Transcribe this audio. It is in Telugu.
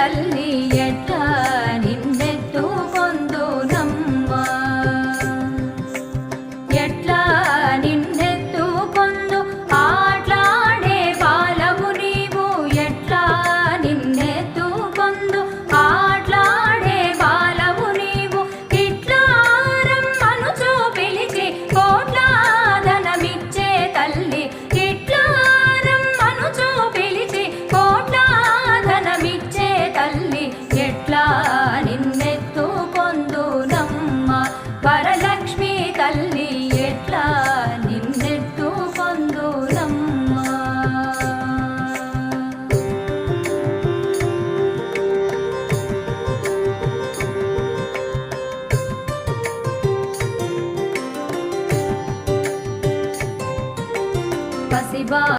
తల్లి తల్లి ఎట్లా నిన్నెట్టు పొందురమ్మ పసిబా